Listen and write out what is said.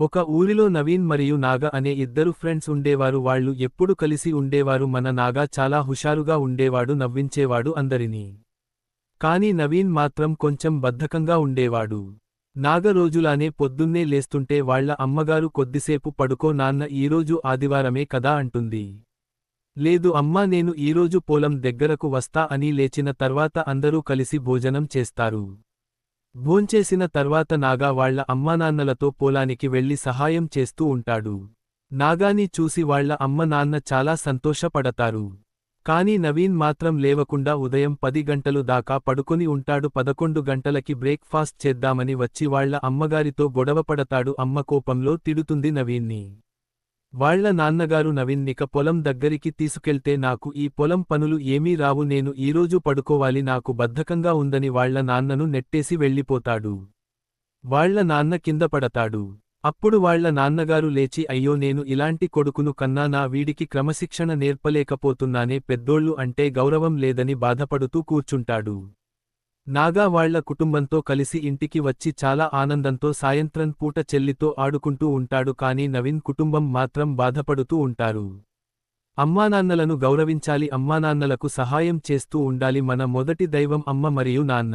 ఒక ఊరిలో నవీన్ మరియు నాగ అనే ఇద్దరు ఫ్రెండ్స్ ఉండేవారు. వాళ్ళు ఎప్పుడు కలిసి ఉండేవారు. మన నాగా చాలా హుషారుగా ఉండేవాడు నవ్వించేవాడు అందరినీ. కాని నవీన్ మాత్రం కొంచెం బద్ధకంగా ఉండేవాడు. నాగ రోజులానే పొద్దున్నే లేస్తుంటే వాళ్ళ అమ్మగారు కొద్దిసేపు పడుకో నాన్న ఈరోజు ఆదివారమే కదా అంటుంది. లేదు అమ్మా నేను ఈరోజు పొలం దగ్గరకు వస్తా అని లేచిన తర్వాత అందరూ కలిసి భోజనం చేస్తారు. భోంచేసిన తర్వాత నాగా వాళ్ళ అమ్మానాన్నలతో పొలానికి వెళ్ళి సహాయం చేస్తూ ఉంటాడు. నాగాని చూసి వాళ్ళ అమ్మ నాన్న చాలా సంతోషపడతారు. కాని నవీన్ మాత్రం లేవకుండా ఉదయం పది గంటలు దాకా పడుకొని ఉంటాడు. పదకొండు గంటలకి బ్రేక్ఫాస్ట్ చేద్దామని వచ్చి వాళ్ళ అమ్మగారితో గొడవపడతాడు అమ్మ కోపంలో తిడుతుంది నవీన్ని. వాళ్ళ నాన్నగారు నవీన్నిక పొలం దగ్గరికి తీసుకెళ్తే నాకు ఈ పొలం పనులు ఏమీ రావు నేను ఈరోజు పడుకోవాలి నాకు బద్ధకంగా ఉందని వాళ్ళ నాన్నను నెట్టేసి వెళ్ళిపోతాడు. వాళ్ళ నాన్న కింద పడతాడు. అప్పుడు వాళ్ళ నాన్నగారు లేచి అయ్యో నేను ఇలాంటి కొడుకును కన్నా నా వీడికి క్రమశిక్షణ నేర్పలేకపోతున్నానే పెద్దోళ్ళు అంటే గౌరవం లేదని బాధపడుతూ కూర్చుంటాడు. నాగా వాళ్ళ కుటుంబంతో కలిసి ఇంటికి వచ్చి చాలా ఆనందంతో సాయంత్రం పూట చెల్లితో ఆడుకుంటూ ఉంటాడు కాని నవీన్ కుటుంబం మాత్రం బాధపడుతూ ఉంటారు. అమ్మానాన్నలను గౌరవించాలి అమ్మానాన్నలకు సహాయం చేస్తూ ఉండాలి మన మొదటి దైవం అమ్మ మరియు నాన్న.